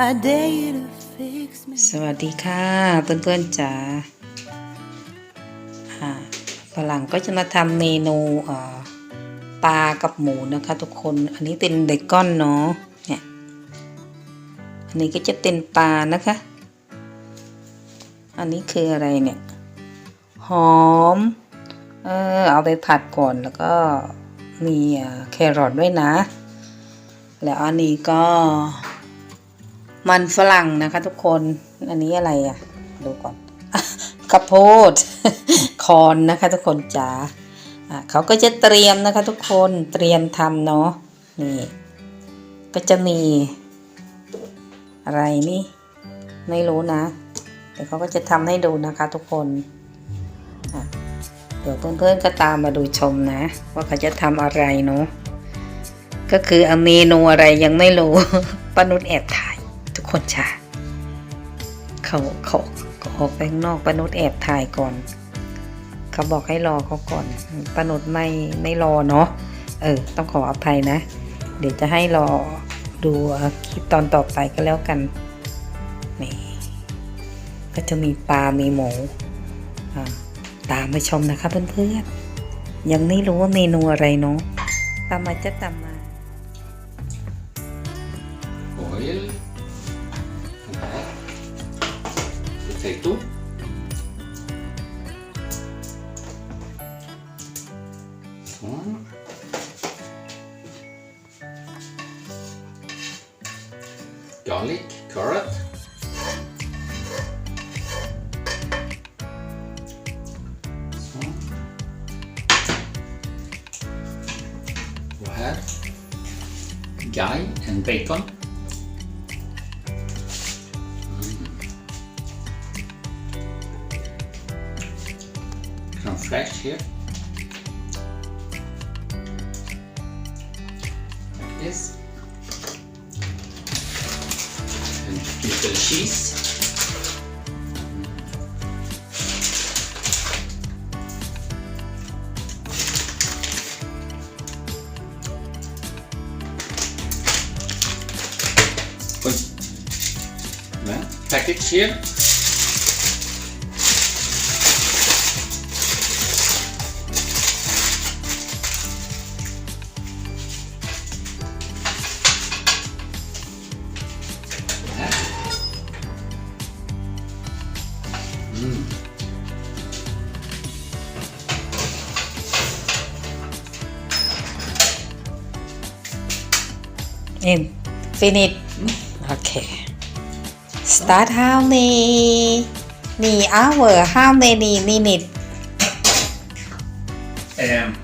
สวัสดีค่ะเพื่อนๆจ๋าฝรั่งก็จะมาทำเมนูปลากับหมูนะคะ ทุกคน อันนี้เป็นเบคอนเนาะ เนี่ย อันนี้ก็จะเป็นปลานะคะ อันนี้คืออะไรเนี่ย หอม เออเอาไปผัดก่อนแล้วก็มีแครอทด้วยนะ แล้วอันนี้ก็ มันฝรั่งนะคะทุกคน อันนี้อะไรอะ่ะ ดูก่อนข้าวโพดคอนนะคะทุกคนจ๋าเขาก็จะเตรียมนะคะทุกคนเตรียมทำเนาะนี่ ก็จะมี อะไรนี่ ไม่รู้นะแต่เขาก็จะทำให้ดูนะคะทุกคนเดี๋ยวเพื่อนๆก็ตามมาดูชมนะ ว่าเขาจะทำอะไรเนาะก็คือเมนูอะไรยังไม่รู้ป้านุชแอบถ่ายทุก คนจ้ะเขาเขาเขาออกไปข้างนอกป้านุชแอบถ่ายก่อน เขาบอกให้รอเขาก่อนป้านุชไม่ไม่รอเนาะเออ ต้องขออภัยนะ เดี๋ยวจะให้รอดูคลิปตอนต่อไปก็แล้วกันนี่ก็จะมีปลา มีหมูตามไปชมนะคะเพื่อนๆยังไม่รู้ว่าเมนูอะไรเนาะตามมาจะตามมา form. Garlic, carrot. So. Go ahead. Guy and bacon. Mm. fresh here. This. And little cheese. Package here. In. Finish. Okay. Start how many? How hour. How many minutes? Um,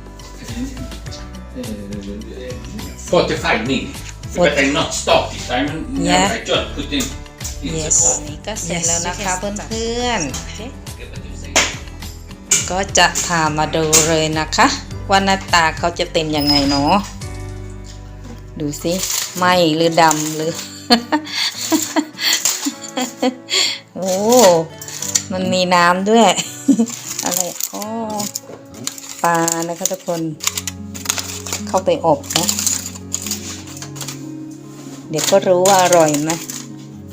uh, 45 minutes. But I not stop this time. Yeah. I just put in in yes the อันนี้ก็เสร็จแล้วนะคะเพื่อน Okay, what do you say? ๆก็จะพามาดูเลยนะคะว่าหน้าตาเขาจะเป็นยังไงเนาะดูสิไหมหรือดำหรือ โอ้ มันมีน้ำด้วย อะไรอ๋อปลานะคะทุกคน เข้าไปอบนะ เดี๋ยวก็รู้ว่าอร่อยไหม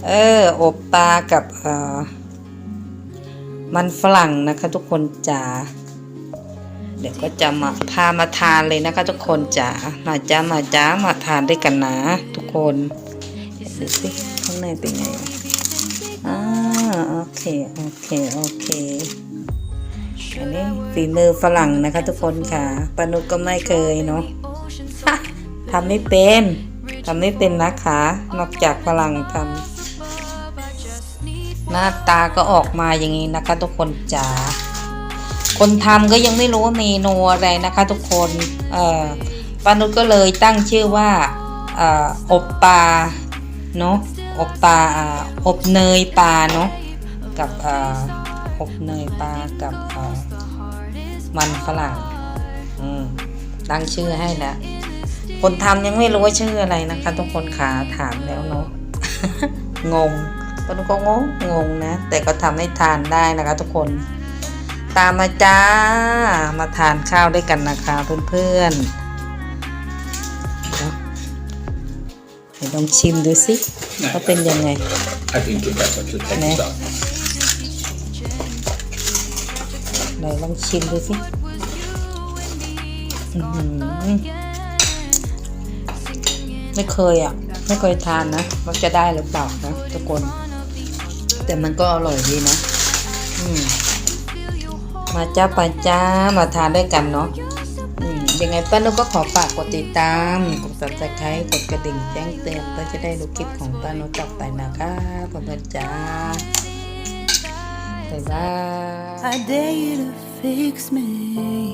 เอออบปลากับเออมันฝรั่งนะคะ ทุกคนจ๋าเดี๋ยวก็จะมาพามาทานเลยนะคะ ทุกคนจ๋ามาจ้ามาจ้ามาทานด้วยกันนะ ทุกคนดูสิข้างในเป็นไงอ่าโอเคโอเคโอเคอันนี้ฝีมือฝรั่งนะคะ ทุกคนค่ะปานุกก็ไม่เคยเนาะทำไม่เป็นทำไม่เป็นนะคะ นอกจากฝรั่งทำ หน้าตาก็ออกมาอย่างนี้นะคะ ทุกคนจ๋าคนทำก็ยังไม่รู้ว่าเมนูอะไรนะคะ ทุกคนเอ่อปานุชก็เลยตั้งชื่อว่าเอ่ออบปลาเนาะอบปลาอบเนยปลาเนาะกับเอ่ออบเนยปลากับเอ่อมันฝรั่งอืมตั้งชื่อให้แล้วคนทำยังไม่รู้ว่าชื่ออะไรนะคะ ทุกคนขาถามแล้วเนาะงง ตอนนนก็งงงงนะ แต่ก็ทำให้ทานได้นะคะทุกคน ตามมาจ้า มาทานข้าวด้วยกันนะคะเพื่อนๆเห็นลองชิมดูสิว่าเป็นยังไง I think it's better to take Nej. it out. ไหนลองชิมดูสิอื้อหือไม่เคยอะ ไม่เคยทานนะว่าจะได้หรือเปล่านะทุกคน แต่มันก็อร่อยดีนะอืมมาจ้าปาจ้ามาทานด้วยกันเนาะอืมยังไงป้านกก็ขอฝากกดติดตาม กด subscribe กดกระดิ่งแจ้งเตือนเพื่อจะได้รู้คลิปของป้านกต่อไปนะคะเพื่อนๆจ้าบ๊ายบาย